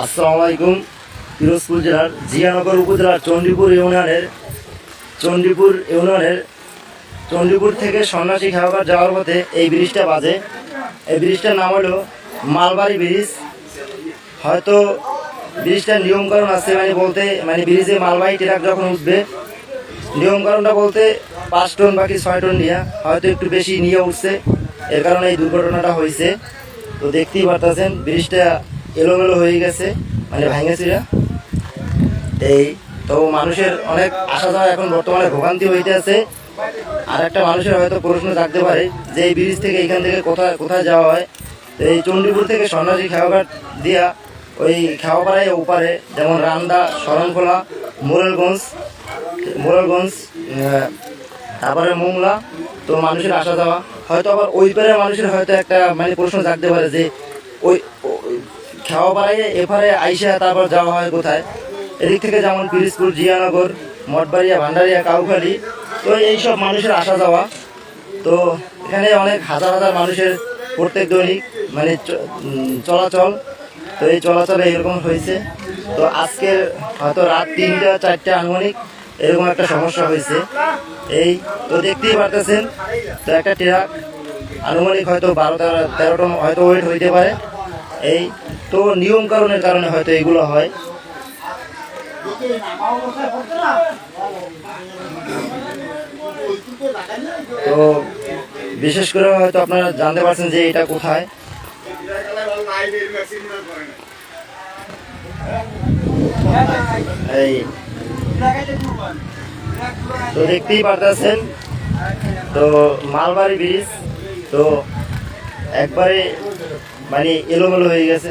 আসসালামু আলাইকুম। পিরোজপুর জেলার জিয়ানগর উপজেলার চণ্ডীপুর ইউনিয়নের চণ্ডীপুর ইউনিয়নের চণ্ডীপুর থেকে সন্ন্যাসী খাওয়াবার যাওয়ার পথে এই ব্রিজটা বাজে। এই ব্রিজটার নাম হলো মালবাড়ি ব্রিজ। হয়তো ব্রিজটার নিয়মকানুন আছে মানে বলতে মানে ব্রিজে মালবাহী ট্রাক যখন উঠবে, নিয়মকানুনটা বলতে পাঁচ টন বাকি ছয় টন নিয়ে, হয়তো একটু বেশি নিয়ে উঠছে। এর কারণে এই দুর্ঘটনাটা হয়েছে। তো দেখতেই পারতেছেন, ব্রিজটা এলোমেলো হয়ে গেছে মানে ভাঙেছিরা এই, তো মানুষের অনেক আসা যাওয়া এখন বর্তমানে ভোগান্তি হইতে আছে। আর একটা মানুষের হয়তো প্রশ্ন থাকতে পারে, যে এই ব্রিজ থেকে এখান থেকে কোথায় কোথায় যাওয়া হয়? তো এই চণ্ডীপুর থেকে সন্ন্যাসী খেয়াঘাট দিয়া ওই খেওয়াপাড়ায় ওপারে, যেমন রান্দা শরণখোলা, মোরেলগঞ্জ মোরেলগঞ্জ তারপরে মোংলা, তো মানুষের আসা যাওয়া হয়তো আবার ওই পারে মানুষের হয়তো একটা মানে প্রশ্ন থাকতে পারে যে ওই খেওয়াপাড়ায় এপারে আইসা তারপর যাওয়া হয় কোথায়? এদিক থেকে যেমন পিরিজপুর জিয়ানগর, মঠবাড়িয়া, ভান্ডারিয়া, কাউখালী, তো এইসব মানুষের আসা যাওয়া। তো এখানে অনেক হাজার হাজার মানুষের প্রত্যেক দৈনিক মানে চলাচল। তো এই চলাচলে এরকম হয়েছে। তো আজকের হয়তো রাত তিনটা, চারটা আনুমানিক এরকম একটা সমস্যা হয়েছে। এই তো দেখতেই পারতেছেন, তো একটা ট্রাক আনুমানিক হয়তো বারো তেরো তেরো টন হয়তো ওয়েট হইতে পারে। এই তো নিয়ম কারণের কারণে হয়তো এগুলো হয়। তো বিশেষ করে হয়তো আপনারা জানতে পারছেন যে এটা কোথায়। এই। তো দেখতেই পারতেছেন। তো মালবাড়ি ব্রিজ। তো একবারে মানে এলোমেলো হয়ে গেছে।